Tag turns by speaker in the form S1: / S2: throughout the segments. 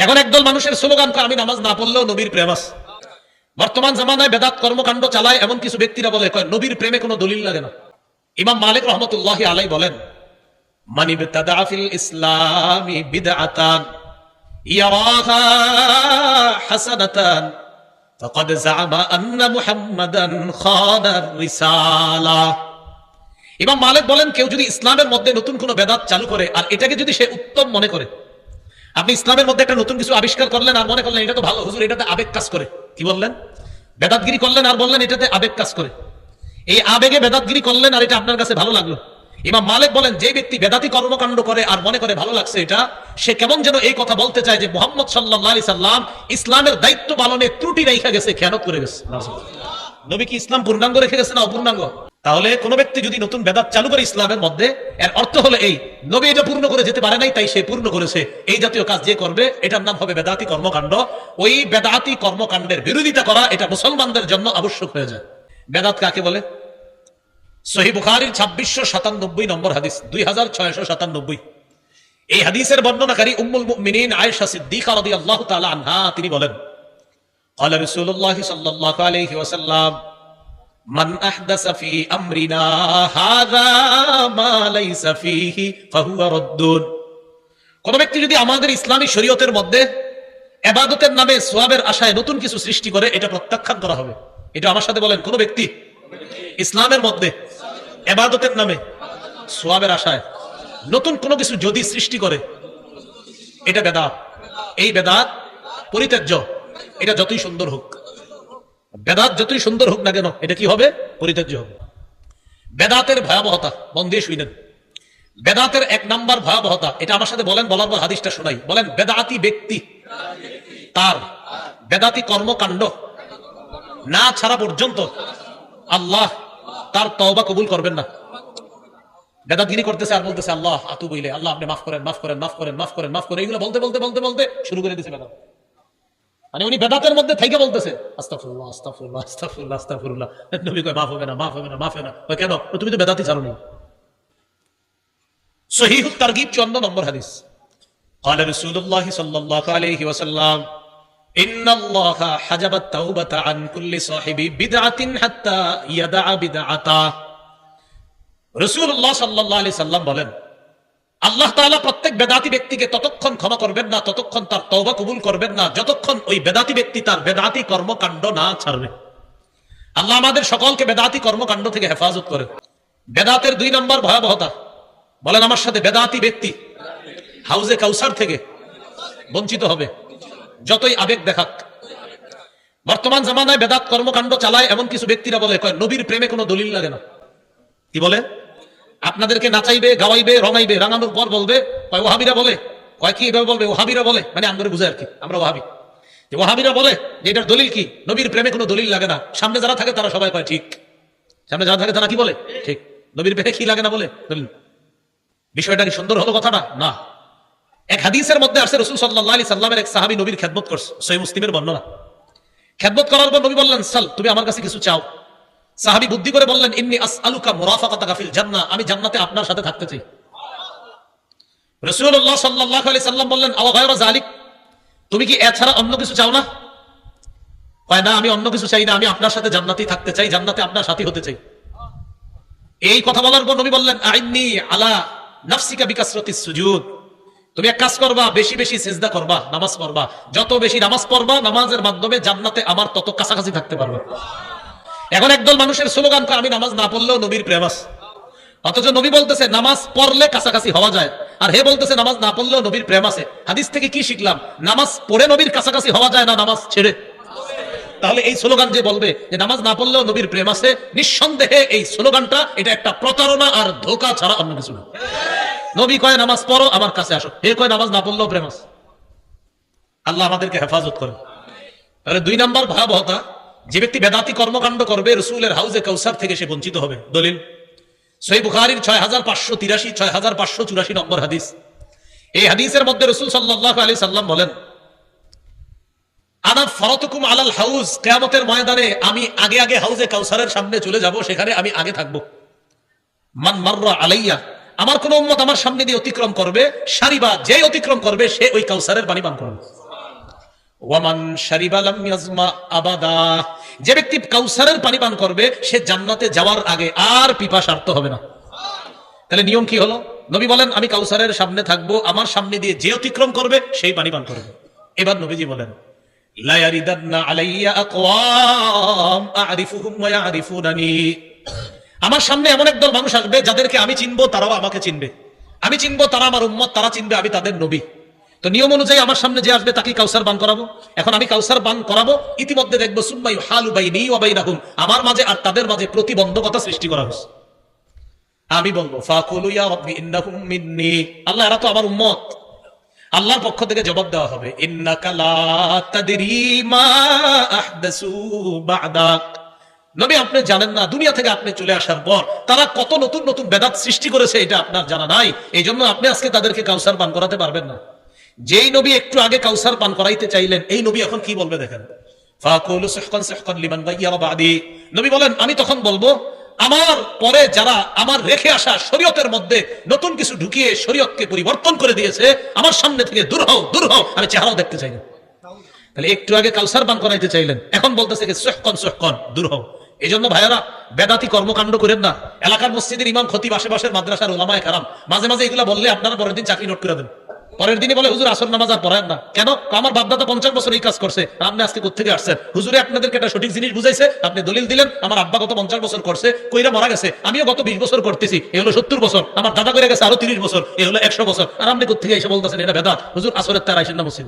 S1: এখন একদল মানুষের স্লোগান কয়, আমি নামাজ না পড়লেও নবীর প্রেম আছে বর্তমান জামানায় বেদাত কর্মকাণ্ড চালায় এমন কিছু ব্যক্তিরা বলে কয় নবীর প্রেমে কোনো দলিল লাগে না ইমাম মালিক রহমতুল্লাহ আলাই বলেন মানি বেতাদা ফিল ইসলামি বিদআতান ইয়ারাহা হাসানাতান فقد زعم أن محمدا خان الرسالة ইমাম মালিক বলেন কেউ যদি ইসলামের মধ্যে নতুন কোনো বেদাত চালু করে আর এটাকে যদি সে উত্তম মনে করে আপনি ইসলামের মধ্যে একটা নতুন কিছু আবিষ্কার করলেন আর মনে করলেন এটা তো ভালো হুজুর এটাতে আবেগ কাজ করে। কি বললেন? বেদাতগিরি করলেন আর বললেন এটাতে আবেগ কাজ করে। এই আবেগে বেদাতগিরি করলেন আর এটা আপনার কাছে ভালো লাগল। ইমাম মালিক বলেন যে ব্যক্তি বেদাতি কর্মকাণ্ড করে আর মনে করে ভালো লাগছে এটা সে কেমন যেন এই কথা বলতে চায় যে মোহাম্মদ সাল্লাহ আলি সাল্লাম ইসলামের দায়িত্ব পালনে ত্রুটি রেখে গেছে খেয়ানত করে গেছে? নবী কি ইসলাম পূর্ণাঙ্গ রেখে গেছে না অপূর্ণাঙ্গ? তাহলে কোন ব্যক্তি যদি নতুন বেদাত চালু করে ইসলামের মধ্যে এর অর্থ হলো এই নবী এটা পূর্ণ করে যেতে পারে নাই তাই সে পূর্ণ করেছে এই জাতীয় কাজ যে করবে এটার নাম হবে বেদাতি কর্মকাণ্ড ওই বেদাতি কর্মকাণ্ডের বিরোধিতা করা এটা মুসলমানদের জন্য আবশ্যক হয়ে যায় বেদাত কাকে বলে সহি বুখারির ছাব্বিশশো সাতানব্বই নম্বর হাদিস দুই হাজার ছয়শো সাতানব্বই এই হাদিসের বর্ণনাকারী উম্মুল মুমিনিন আয়েশা সিদ্দিকা রাদিয়াল্লাহু তাআলা আনহা তিনি বলেন قال رسول الله صلى الله عليه وسلم মান আহদাসা ফি আমরিনা হাযা মা কোন ব্যক্তি যদি আমাদের ইসলামী শরীয়তের মধ্যে এবাদতের নামে সোয়াবের আশায় নতুন কিছু সৃষ্টি করে, এটা প্রত্যাখ্যান করা হবে। এটা আমার সাথে বলেন, কোন ব্যক্তি ইসলামের মধ্যে এবাদতের নামে সোয়াবের আশায় নতুন কোনো কিছু যদি সৃষ্টি করে, এটা বেদাত। এই বেদাত পরিত্যাজ্য, এটা যতই সুন্দর হোক। বেদাত যতই সুন্দর হোক না কেন, এটা কি হবে? পরিত্যাজ্য হবে। বেদাতের ভয়াবহতা, মন শুনেন বেদাতের এক নাম্বার ভয়াবহতা, এটা আমার সাথে বলেন, বলার পর হাদিসটা শোনাই। বলেন, বেদাতি ব্যক্তি, তার বেদাতি কর্মকাণ্ড না ছাড়া পর্যন্ত আল্লাহ তার তওবা কবুল করবেন না। বেদাতগিরি করতেছে আর বলতেছে, আল্লাহ আতু বইলে আল্লাহ আপনি মাফ করেন মাফ করেন মাফ করেন মাফ করেন মাফ করেন। এগুলো বলতে বলতে বলতে বলতে শুরু করে দিয়েছে বেদাত। মানে উনি বেদাতের মধ্যে থেকে বলতেছে আস্তাফুল্লাহ আস্তাফুল্লাহ আস্তাফুল্লাহ আস্তাফুল্লাহ নবী কয় মাফ হবে না মাফ হবে না মাফ হবে না কয়, কেন কয়, তুমি তো বেদাতি ছাড়ো নি সহিহ তারগিব 54 নম্বর হাদিস قال رسول الله صلى الله عليه وسلم إن الله حجب التوبة عن كل صاحب بدعة حتى يدع بدعته রসুল্লাহ সাল্লাহ আলি সাল্লাম বলেন আল্লাহ তাআলা প্রত্যেক বেদাতি ব্যক্তিকে ততক্ষণ ক্ষমা করবেন না, ততক্ষণ তার তওবা কবুল করবেন না, যতক্ষণ ওই বেদাতি ব্যক্তি তার বেদাতি কর্মকাণ্ড না ছাড়বে। আল্লাহ আমাদের সকলকে বেদাতি কর্মকাণ্ড থেকে হেফাজত করে বেদাতের দুই নম্বর ভয়াবহতা, বলেন আমার সাথে বেদাতি ব্যক্তি হাউজে কাউসার থেকে বঞ্চিত হবে, যতই আবেগ দেখাক। বর্তমান জামানায় বেদাত কর্মকাণ্ড চালায় এমন কিছু ব্যক্তিরা বলে নবীর প্রেমে কোনো দলিল লাগে না। কি বলে? আপনাদেরকে নাচাইবে, গাওয়াইবে রঙাইবে রাঙানোর পর বলবে, কয় ওহাবিরা বলে? কয় কি এভাবে বলবে? ওহাবিরা বলে? মানে আমরা বুঝে আর কি, আমরা ওহাবি। যে ওহাবিরা বলে যে এটার দলিল কি? নবীর প্রেমে কোনো দলিল লাগে না। সামনে যারা থাকে তারা সবাই কয়, ঠিক। সামনে যারা থাকে তারা কি বলে? ঠিক। নবীর প্রেমে কি লাগে না বলে? দলিল। বিষয়টা কি সুন্দর হলো কথাটা? না। এক হাদিসের মধ্যে আসছে রসুল সাল্লাহ আলি সাল্লামের এক সাহাবি নবীর খেদমত করছে সই মুসলিমের বর্ণনা। খেদমত করার পর নবী বললেন, সাল, তুমি আমার কাছে কিছু চাও। সাহাবি বুদ্ধি করে বললেন, ইন্নি আসআলুকা মুরাফাকাতাকা ফিল জান্নাহ আমি জান্নাতে আপনার সাথে থাকতে চাই। রাসূলুল্লাহ সাল্লাল্লাহু আলাইহি সাল্লাম বললেন, আওয়া গায়রা যালিক, তুমি কি এছাড়া অন্য কিছু চাও না? কয়, না, আমি অন্য কিছু চাই না, আমি আপনার সাথে জান্নাতেই থাকতে চাই, জান্নাতে আপনার সাথী হতে চাই। এই কথা বলার পর নবী বললেন, আইন্নি আলা নাফসিকা বিকাসরাতিস সুজুদ, তুমি এক কাজ করবা, বেশি বেশি সেজদা করবা, নামাজ পড়বা। যত বেশি নামাজ পড়বা, নামাজের মাধ্যমে জান্নাতে আমার তত কাছাকাছি থাকতে পারবে। এখন একদল মানুষের স্লোগান আমি নামাজ না পড়লেও নবীর প্রেম আছে। অথচ নবী বলতেছে, নামাজ পড়লে কাছাকাছি হওয়া যায়। আর হে বলতেছে, নামাজ না পড়লেও নবীর প্রেম আছে। হাদিস থেকে কি শিখলাম? নামাজ পড়ে নবীর কাছাকাছি হওয়া যায় না নামাজ ছেড়ে? তাহলে এই স্লোগান যে বলবে যে নামাজ না পড়লেও নবীর প্রেম আছে, নিঃসন্দেহে এই স্লোগানটা এটা একটা প্রতারণা আর ধোকা ছাড়া অন্য কিছু নবী কয়, নামাজ পড়ো, আমার কাছে আসো। হে কয়, নামাজ না পড়লেও প্রেম আছে। আল্লাহ আমাদেরকে হেফাজত করে তাহলে দুই নাম্বার ভয়াবহতা যে ব্যক্তি বেদাতি কর্মকাণ্ড করবে, রসুলের হাউজে কৌসার থেকে সে বঞ্চিত হবে। দলিল সই বুখারির ছয় হাজার পাঁচশো তিরাশি ছয় হাজার পাঁচশো চুরাশি নম্বর হাদিস। এই হাদিসের মধ্যে রসুল সাল্লাহ আলি সাল্লাম বলেন, আনা ফরতকুম আলাল হাউস কেয়ামতের ময়দানে আমি আগে আগে হাউজে কাউসারের সামনে চলে যাব, সেখানে আমি আগে থাকব। মান আলাইয়া, আমার কোন উম্মত আমার সামনে দিয়ে অতিক্রম করবে সারিবা যে অতিক্রম করবে, সে ওই কাউসারের পানি পান করবে। যে ব্যক্তি কাউসারের পানি পান করবে, সে জান্নাতে যাওয়ার আগে আর পিপাসার্ত হবে না। তাহলে নিয়ম কি হলো? নবী বলেন, আমি কাউসারের সামনে থাকব, আমার সামনে দিয়ে যে অতিক্রম করবে, সেই পানি পান করবে। এবার নবীজি বলেন আমার সামনে এমন একদল মানুষ আসবে, যাদেরকে আমি চিনবো, তারাও আমাকে চিনবে। আমি চিনবো, তারা আমার উম্মত, তারা চিনবে আমি তাদের নবী। তো নিয়ম অনুযায়ী আমার সামনে যে আসবে তাকে কাউসার বান করাবো। এখন আমি কাউসার বান করাবো, ইতিমধ্যে দেখব সুম্মাই হালু বাইনি ওয়া বাইনাহুম। আমার মাঝে আর তাদের মাঝে প্রতিবন্ধকতা সৃষ্টি করা হয়েছে। আমি বলব, ফাকুলু ইয়া রাব্বি ইন্নাহুম মিন্নি। আল্লাহ, এরা তো আমার উম্মত। আল্লাহর পক্ষ থেকে জবাব দেওয়া হবে, ইন্নাকা লা তাদরি মা আহদাসু বা'দাক নবী, আপনি জানেন না, দুনিয়া থেকে আপনি চলে আসার পর তারা কত নতুন নতুন বেদাত সৃষ্টি করেছে, এটা আপনার জানা নাই। এই জন্য আপনি আজকে তাদেরকে কাউসার পান করাতে পারবেন না। যেই নবী একটু আগে কাউসার পান করাইতে চাইলেন, এই নবী এখন কি বলবে দেখেন? নবী বলেন, আমি তখন বলব, আমার পরে যারা আমার রেখে আসা শরীয়তের মধ্যে নতুন কিছু ঢুকিয়ে শরীয়তকে পরিবর্তন করে দিয়েছে, আমার সামনে থেকে দূর হও দূর হও, আমি চেহারাও দেখতে চাই না। তাহলে একটু আগে কাউসার পান করাইতে চাইলেন, এখন বলতেছে সুহকন সুহকন, দূর হও। এই জন্য ভাইয়ারা, বেদাতি কর্মকাণ্ড করেন না। এলাকার মসজিদের ইমাম, খতিব, আশেপাশের মাদ্রাসার ওলামায় কারাম, মাঝে মাঝে এগুলা বললে আপনারা পরের দিন চাকরি নোট করে দেন। পরের দিনই বলে, হুজুর, আসর নামাজ আর পড়ায় না। কেন? আমার বাপদাদা পঞ্চাশ বছর এই কাজ করছে। আপনি আজকে কোথেকে আসছেন? হুজুরে, আপনাদেরকে একটা সঠিক জিনিস বুঝাইছে। আপনি দলিল দিলেন, আমার আব্বা গত পঞ্চাশ বছর করছে, কইরা মারা গেছে। আমিও গত বিশ বছর করতেছি। এ হলো সত্তর বছর। আমার দাদা করে গেছে আরও তিরিশ বছর। এ হলো একশো বছর। আর আপনি কোথেকে এসে বলতেছেন, এটা বেদাত। হুজুর, আসরের তার আইসেন না মসজিদ।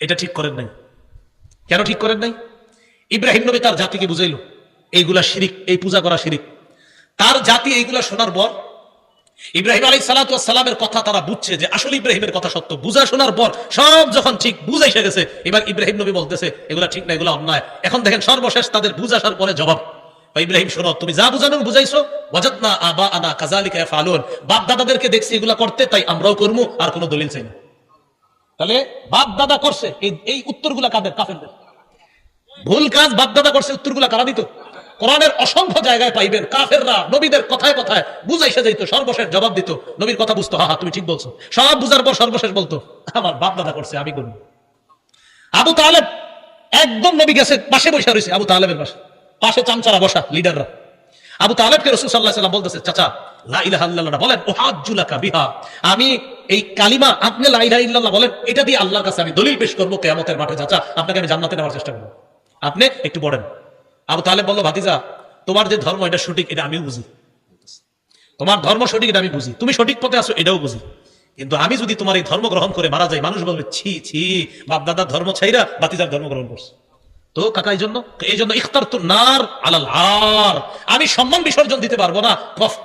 S1: এটা ঠিক করেন নাই। কেন ঠিক করেন নাই? ইব্রাহিম নবী তার জাতিকে বুঝাইল, এইগুলা শিরিক, এই পূজা করা শিরিক। তার জাতি এইগুলা শোনার পর ইব্রাহিম আলী সালামের কথা তারা বুঝছে যে আসলে ইব্রাহিমের কথা সত্য। বুঝা শোনার পর সব যখন ঠিক বুঝা এসে গেছে, এবার ইব্রাহিম নবী বলতেছে, এগুলা ঠিক না, এগুলা অন্যায়। এখন দেখেন সর্বশেষ তাদের বুঝ আসার পরে জবাব। ইব্রাহিম, শোনো, তুমি যা বুঝানোর বুঝাইছো ওয়াজাত না আবা আনা কাজালিকা ফালুন বাপ দাদাদেরকে দেখছি এগুলা করতে, তাই আমরাও করব আর কোনো দলিল চাই না। তাহলে বাপ দাদা করছে, এই- এই উত্তরগুলা কাদের? কাফেরদের। ভুল কাজ বাপ দাদা করছে, উত্তরগুলা কারা দিত? কোরআনের অসংখ্য জায়গায় পাইবেন, কাফেররা, নবীদের কথায় কথায়, বুঝাইসে যাইতো, সর্বশেষ জবাব দিত। নবীর কথা বুঝতো হা হা তুমি ঠিক বলছো। সব বুঝার পর সর্বশেষ বলতো, আমার বাপ দাদা করছে, আমি করব আবু তালেব একদম নবী গেছে, পাশে বসে রয়েছে, আবু তালেবের পাশে। পাশে চামচারা বসা, লিডাররা। আবু তালেবকে রসুল সাল্লাহ সাল্লাম বলতেছে, চাচা, লা ইলাহা ইল্লাল্লাহ বলেন ওহাজ্জুলাকা বিহা। আমি এই কালিমা আপনি লা ইলাহা ইল্লাল্লাহ বলেন, এটা দিয়ে আল্লাহর কাছে আমি দলিল পেশ করব, কিয়ামতের মাঠে, চাচা, আপনাকে আমি জান্নাতে নেওয়ার চেষ্টা করব। আপনি একটু পড়েন। আবু তালেব বলল, ভাতিজা, তোমার যে ধর্ম এটা সঠিক, এটা আমিও বুঝি। তোমার ধর্ম সঠিক, এটা আমি বুঝি। তুমি সঠিক পথে আসো এটাও বুঝি। কিন্তু আমি যদি তোমার এই ধর্ম গ্রহণ করে মারা যাই, মানুষ বলবে, ছি ছি বাপ দাদার ধর্ম ছাইরা বাতিজার ধর্ম গ্রহণ করছে। তো কাকা, এই জন্য? এই জন্য ইখতার তো নার আলাল আর আমি সম্মান বিসর্জন দিতে পারব না।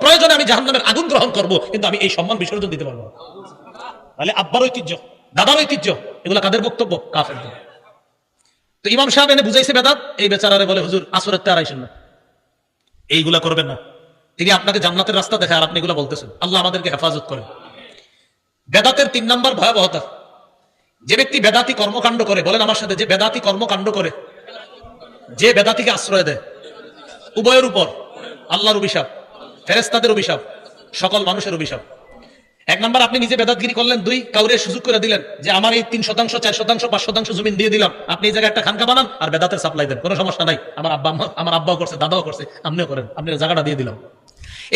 S1: প্রয়োজনে আমি জাহান্নামের আগুন গ্রহণ করব, কিন্তু আমি এই সম্মান বিসর্জন দিতে পারব না। তাহলে আব্বার ঐতিহ্য, দাদার ঐতিহ্য, এগুলো কাদের বক্তব্য? কাফের তো ইমাম সাহেব এনে বুঝাইছে বেদাত, এই বেচারারে বলে, হুজুর, আসরের তার আইসেন না এইগুলা করবেন না। তিনি আপনাকে জান্নাতের রাস্তা দেখায় আর আপনি এগুলা বলতেছেন। আল্লাহ আমাদেরকে হেফাজত করেন। বেদাতের তিন নাম্বার ভয়াবহতা। যে ব্যক্তি বেদাতি কর্মকাণ্ড করে, বলেন আমার সাথে, যে বেদাতি কর্মকাণ্ড করে, যে বেদাতিকে আশ্রয় দেয়, উভয়ের উপর আল্লাহর অভিশাপ ফেরেস্তাদের অভিশাপ, সকল মানুষের অভিশাপ। এক নাম্বার, আপনি নিজে বেদাতগিরি করলেন, দুই কাউরে সুযোগ করে দিলেন যে আমার এই তিন শতাংশ, চার শতাংশ, পাঁচ শতাংশ জমিন দিয়ে দিলাম। আপনি এই জায়গায় একটা খানকা বানান আর বেদাতের সাপ্লাই দেন। কোনো সমস্যা নাই। আমার আব্বা, আমার আব্বাও করছে, দাদাও করছে আপনিও করেন। আপনি জায়গাটা দিয়ে দিলাম।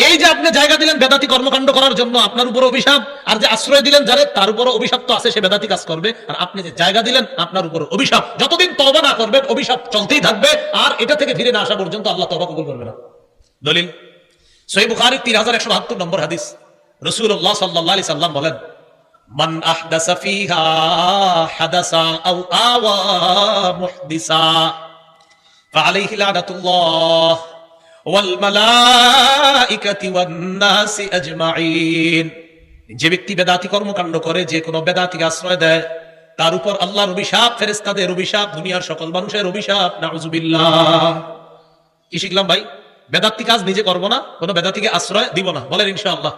S1: এই যে আপনি জায়গা দিলেন বেদাতি কর্মকাণ্ড করার জন্য আপনার উপর অভিশাপ, আর যে আশ্রয় দিলেন যারে, তার উপর অভিশাপ তো আছে, সে বেদাতি কাজ করবে। আর আপনি যে জায়গা দিলেন, আপনার উপর অভিশাপ। যতদিন তবা না করবেন, অভিশাপ চলতেই থাকবে। আর এটা থেকে ফিরে না আসা পর্যন্ত আল্লাহ তবা কবুল করবে না। দলিল সহি বুখারী তিন হাজার একশো বাহাত্তর নম্বর হাদিস। রসুল্লাহ সাল্লাহ আলি সাল্লাম বলেন মান আহদাসা ফিহা হাদাসা আও আওয়া মুহদিসা فعليه لعنة الله والملائكة والناس أجمعين যে ব্যক্তি বেদাতি কর্মকাণ্ড করে যে কোনো বেদাতিকে আশ্রয় দেয় তার উপর আল্লাহর অভিশাপ ফেরেস্তাদের অভিশাপ দুনিয়ার সকল মানুষের অভিশাপ নাউজুবিল্লাহ কি শিখলাম ভাই বেদাতি কাজ নিজে করবো না কোনো বেদাতিকে আশ্রয় দিব না বলেন ইনশাআল্লাহ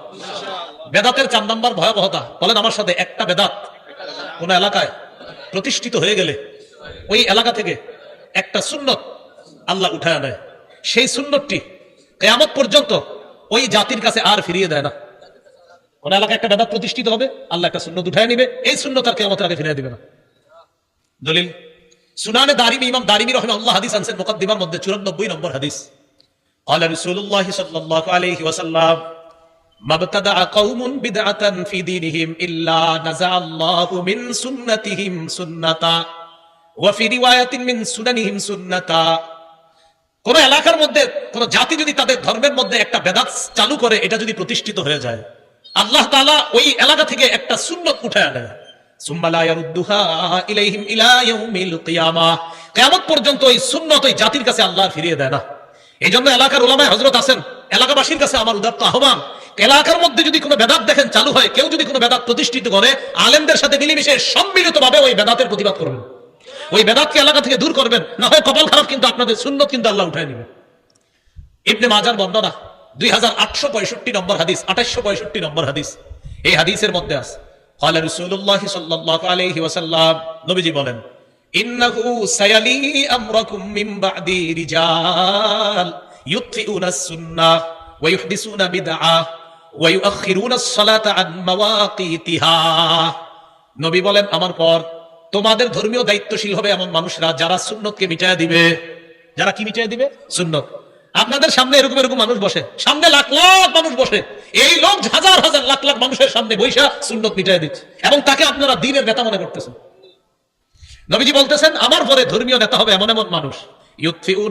S1: বেদাতের চার নাম্বার ভয়াবহতা। বলেন আমার সাথে একটা বেদাত কোন এলাকায় প্রতিষ্ঠিত হয়ে গেলে, ওই এলাকা থেকে একটা সুন্নত আল্লাহ উঠায় নেয় সেই সুন্নতটি কেয়ামত পর্যন্ত ওই জাতির কাছে আর ফিরিয়ে দেয় না। কোন এলাকায় একটা বেদাত প্রতিষ্ঠিত হবে, আল্লাহ একটা সুন্নত উঠায় নিবে, এই সুন্নত আর কেয়ামতের আগে ফিরিয়ে দিবে না। দলিল, সুনানে দারিম, ইমাম দারিমি রহমে আল্লাহ হাদিস আনসেন মোকদ্দিমার মধ্যে, চুরানব্বই নম্বর হাদিস। قال رسول الله صلى الله عليه وسلم عليه وسلم ما ابتدع قوم بدعة في دينهم إلا نزع الله من سنتهم سنة وفي رواية من سننهم سنة কোন এলাকার মধ্যে কোন জাতি যদি তাদের ধর্মের মধ্যে একটা বেদাত চালু করে এটা যদি প্রতিষ্ঠিত হয়ে যায় আল্লাহ তাআলা ওই এলাকা থেকে একটা সুন্নত উঠে আনে সুম্মা লা ইয়ারুদ্দুহা ইলাইহিম ইলা ইয়াউমিল কিয়ামা কিয়ামত পর্যন্ত ওই সুন্নত ওই জাতির কাছে আল্লাহ আর ফিরিয়ে দেয় না এই জন্য এলাকার ওলামায় হজরত আছেন এলাকাবাসীর কাছে আমার উদাত্ত আহ্বান এলাকার মধ্যে যদি কোনো বেদাত দেখেন চালু হয়, কেউ যদি কোনো বেদাত প্রতিষ্ঠিত করে, আলেমদের সাথে মিলেমিশে সম্মিলিতভাবে ওই বেদাতের প্রতিবাদ করবেন। ওই বেদাতকে এলাকা থেকে দূর করবেন, না হয় কপাল খারাপ কিন্তু আপনাদের শূন্য কিন্তু আল্লাহ উঠায় নেবে। ইবনে মাজার বর্ণনা দুই হাজার আটশো পঁয়ষট্টি নম্বর হাদিস, আঠাশশো পঁয়ষট্টি নম্বর হাদিস, এই হাদিসের মধ্যে আছে। ফলে রসুল্লাহ সাল্লাহ আলহি ওয়াসাল্লাম নবীজি বলেন, ইন্নাহু সায়ালি আমরাকুম মিন বাদি রিজাল, ইউতফিউনা সুন্নাহ ওয়া ইউহদিসুনা বিদআহ। নবী বলেন, আমার পর তোমাদের ধর্মীয় দায়িত্বশীল হবে এমন মানুষরা যারা সুন্নতকে মিটায় দিবে। যারা কি মিটায় দিবে? সুন্নত। আপনাদের সামনে এরকম এরকম মানুষ বসে। সামনে লাখ লাখ মানুষ বসে। এই লোক হাজার হাজার লাখ লাখ মানুষের সামনে বৈশা সুন্নত মিটায় দিচ্ছে এবং তাকে আপনারা দিনের নেতা মনে করতেছেন। নবীজি বলতেছেন, আমার পরে ধর্মীয় নেতা হবে এমন এমন মানুষ।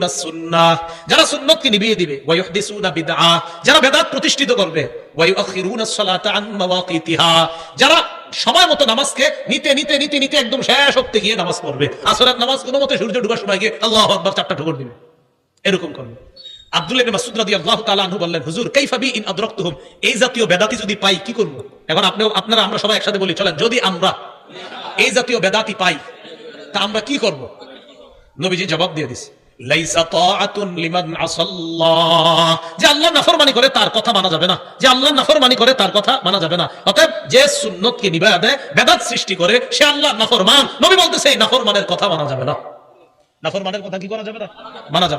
S1: সুন্নাহ। যারা সুন্নতকে নিভিয়ে দিবে বিদআ। যারা বেদাত প্রতিষ্ঠিত করবে সালাতা আন মাওয়াকিতিহা। যারা সময় মতো নামাজকে নিতে নিতে নিতে নিতে একদম শেষ অব্দি গিয়ে নামাজ পড়বে। আসরের নামাজ কোনো মতে সূর্য ডুবার সময় গিয়ে আল্লাহু আকবার চারটা দিবে। এরকম করবে। আব্দুল ইবনে মাসউদ রাদিয়াল্লাহু তাআলা আনহু বললেন, হুজুর, কাইফা বি ইন আদরাকতুহুম? এই জাতীয় বেদাতি যদি পাই, কি করব? এখন আপনি আপনারা, আমরা সবাই একসাথে বলি, চলেন, যদি আমরা এই জাতীয় বেদাতি পাই, তা আমরা কি করব? নবীজি জবাব দিয়ে দিছে। যে আল্লাহ বেদাত করে আল্লাহ এই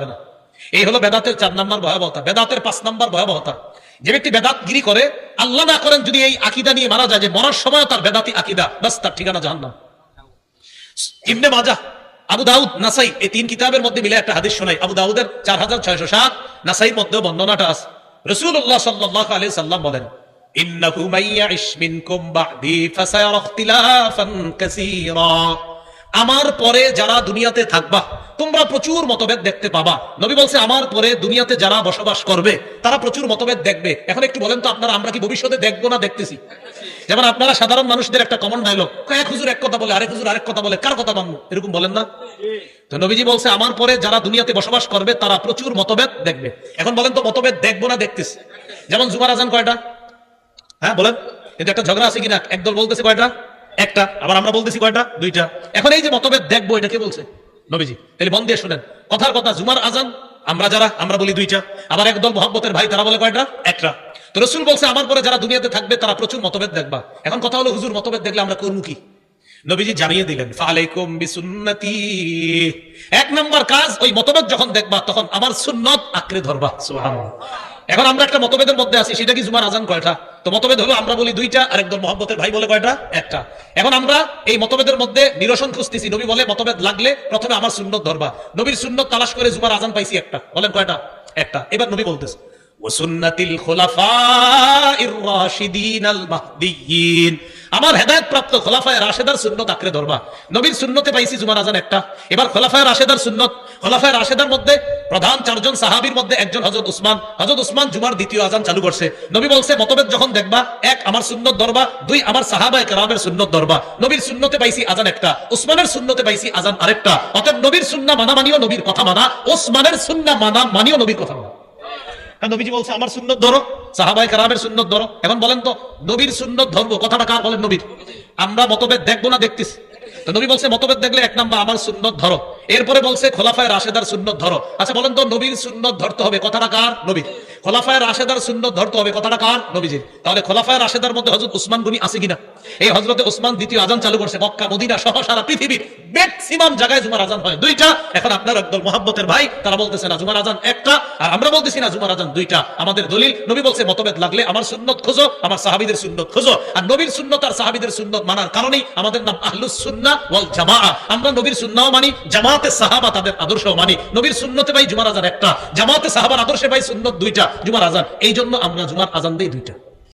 S1: না। হলো চার নাম্বার ভয়াবহতা। বেদাতের পাঁচ নাম্বার ভয়াবহতা। যে ব্যক্তি করে, আল্লাহ না করেন যদি এই আকিদা নিয়ে মারা যায় যে মরার সময় তার বেদাতি আকিদা। তার ঠিকানা জাহান্নাম। ইবনে মাজা আবু দাউদ, নাসাই, এই তিন কিতাবের মধ্যে মিলে একটা হাদিস শোনাই। আবু দাউদের চার হাজার ছয়শো সাত নাসাইর মধ্যে বর্ণনাটা আছে। রসুল্লাহ সাল্লাহ আলী সাল্লাম বলেন আমার পরে যারা দুনিয়াতে থাকবা, তোমরা প্রচুর মতভেদ দেখতে পাবা। নবী বলছে, আমার পরে দুনিয়াতে যারা বসবাস করবে, তারা প্রচুর মতভেদ দেখবে। এখন একটু বলেন তো, আপনারা, আমরা কি ভবিষ্যতে দেখব না দেখতেছি? যেমন আপনারা সাধারণ মানুষদের একটা কমন ডায়লগ এক হুজুর এক কথা বলে, আরেক হুজুর আরেক কথা বলে, কার কথা মানবো? এরকম বলেন না? তো নবীজি বলছে, আমার পরে যারা দুনিয়াতে বসবাস করবে, তারা প্রচুর মতভেদ দেখবে। এখন বলেন তো, মতভেদ দেখব না দেখতেছি। যেমন জুমার আজান কয়টা? হ্যাঁ বলেন। কিন্তু একটা ঝগড়া আছে কিনা? একদল বলতেছে কয়টা? একটা। আবার আমরা বলতেছি কয়টা? দুইটা। এখন এই যে মতভেদ দেখব, এটা কে বলছে? নবীজি। তাহলে মন দিয়ে শুনেন। কথার কথা, জুমার আজান, আমরা যারা, আমরা বলি দুইটা। আবার একদল মোহাম্মতের ভাই, তারা বলে কয়টা? একটা। তো রসুল বলছে, আমার পরে যারা দুনিয়াতে থাকবে, তারা প্রচুর মতভেদ দেখবা। এখন কথা হলো, হুজুর, মতভেদ দেখলে আমরা করব কি? নবীজি জানিয়ে দিলেন, ফালাইকুম বিসুন্নতি। এক নম্বর কাজ, ওই মতভেদ যখন দেখবা, তখন আমার সুন্নত আঁকড়ে ধরবা এখন আমরা একটা মতভেদের মধ্যে আছি, সেটা কি জুমার আজান কয়টা? তো মতভেদ হলো, আমরা বলি দুইটা আর একদম মহব্বতের ভাই বলে কয়টা? একটা। এখন আমরা এই মতভেদের মধ্যে নিরসন খুঁজতেছি, নবী বলে মতভেদ লাগলে প্রথমে আমার সুন্নত ধরবা। নবীর সুন্নত তালাশ করে জুমার আজান পাইছি একটা। বলেন কয়টা? একটা। এবার নবী বলতেছে আমার হেদায়েত প্রাপ্ত খোলাফায়ে রাশেদার সুন্নত আঁকড়ে ধরবা। নবীর সুন্নতে পাইছি জুমার আজান একটা। এবার খোলাফায়ে রাশেদার সুন্নত। খোলাফায়ে রাশেদার মধ্যে প্রধান চারজন সাহাবীর মধ্যে একজন হযরত উসমান। হযরত উসমান জুমার দ্বিতীয় আজান চালু করছে। নবী বলছে, মতভেদ যখন দেখবা, এক আমার সুন্নত ধরবা, দুই আমার সাহাবায়ে সুন্নত ধরবা। নবীর সুন্নতে পাইছি আজান একটা। উসমানের সুন্নতে পাইছি আজান আরেকটা। অতএব নবীর সুন্নাহ মানা মানিও নবীর কথা মানা। উসমানের সুন্নাহ মানা মানিও নবীর কথা মানা। নবীজি বলছে, আমার সুন্দর ধরো সাহাবাই কারামের সুন্দর ধরো। এখন বলেন তো, নবীর সুন্দর ধরবো, কথাটা কার বলেন নবীর? আমরা মতভেদ দেখব না দেখতেছি। নবী বলছে, মতভেদ দেখলে এক নাম্বার, আমার সুন্দর ধরো। এরপরে বলছে, খোলাফায় রাশেদার সুন্নত ধরো। আচ্ছা বলেন তো, নবীর সুন্নত ধরতে হবে কথাটা কার? নবী খোলাফায় রাশেদার সুন্নত ধরতে হবে কথাটা কার? নবীজির। তাহলে খোলাফায় রাশেদার মধ্যে হজরত উসমান গনি আছে কিনা? এই হজরতে উসমান দ্বিতীয় আজান চালু করছে, মক্কা, মদিনা সহ সারা পৃথিবীর ম্যাক্সিমাম জায়গায় জুমার আজান হয়। দুইটা। এখন আপনার একদল মোহাম্মতের ভাই, তারা বলতেছে, না, জুমার আজান একটা, আর আমরা বলতেছি, না, জুমার আজান দুইটা। আমাদের দলিল, নবী বলছে, মতভেদ লাগলে আমার সুন্নত খোঁজো, আমার সাহাবিদের সুন্নত খোঁজো। আর নবীর সুন্নত আর সাহাবিদের সুন্নত মানার কারণেই আমাদের নাম আহলুস সুন্নাহ ওয়াল জামা আমরা নবীর সুন্নাহও মানি জামাতে সাহাবা তাদের আদর্শ মানি। নবীর সুন্নতে ভাই জুমার আজান একটা। জামাতে সাহাবার আদর্শে ভাই সুন্নত দুইটা, জুমার আজান। এই জন্য আমরা জুমার আজান দিই দুইটা।